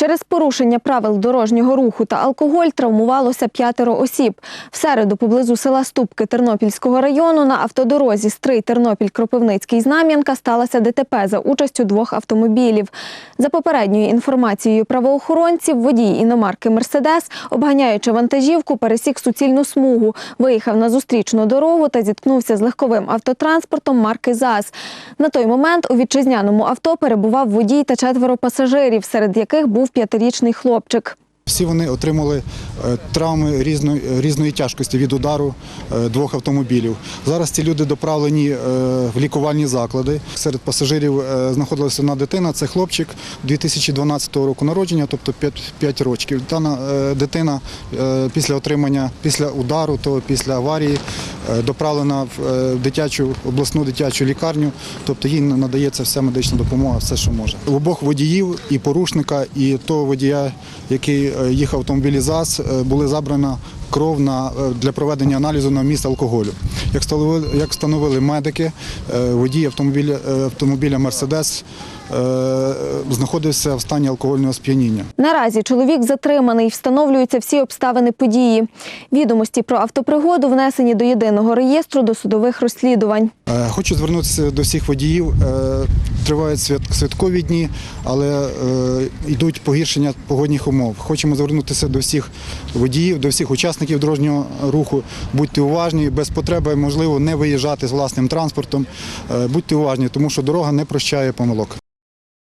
Через порушення правил дорожнього руху та алкоголь травмувалося п'ятеро осіб. В середу поблизу села Ступки Тернопільського району на автодорозі Стрий Тернопіль Кропивницький Знам'янка сталося ДТП за участю двох автомобілів. За попередньою інформацією правоохоронців, водій іномарки Мерседес, обганяючи вантажівку, пересік суцільну смугу, виїхав на зустрічну дорогу та зіткнувся з легковим автотранспортом марки ЗАЗ. На той момент у вітчизняному авто перебував водій та четверо пасажирів, серед яких був п'ятирічний хлопчик. Всі вони отримали е, травми різної, різної тяжкості від удару е, двох автомобілів. Зараз ці люди доправлені е, в лікувальні заклади. Серед пасажирів е, знаходилася одна дитина. Це хлопчик 2012 року народження, тобто 5, 5 років. Дана е, дитина е, після отримання, після удару, то після аварії е, доправлена в е, дитячу обласну дитячу лікарню. Тобто їй надається вся медична допомога, все, що може. У обох водіїв і порушника, і того водія, який е, в автомобілі ЗАЗ, е, були забрана кров на, е, для проведення аналізу на вміст алкоголю. Як встановили, як встановили медики, водій автомобіля, автомобіля Мерседес знаходився в стані алкогольного сп'яніння. Наразі чоловік затриманий, встановлюються всі обставини події. Відомості про автопригоду внесені до єдиного реєстру досудових розслідувань. Хочу звернутися до всіх водіїв. Тривають святкові дні, але йдуть погіршення погодних умов. Хочемо звернутися до всіх водіїв, до всіх учасників дорожнього руху. Будьте уважні, без потреби можливо не виїжджати з власним транспортом. Е, Будьте уважні, тому що дорога не прощає помилок.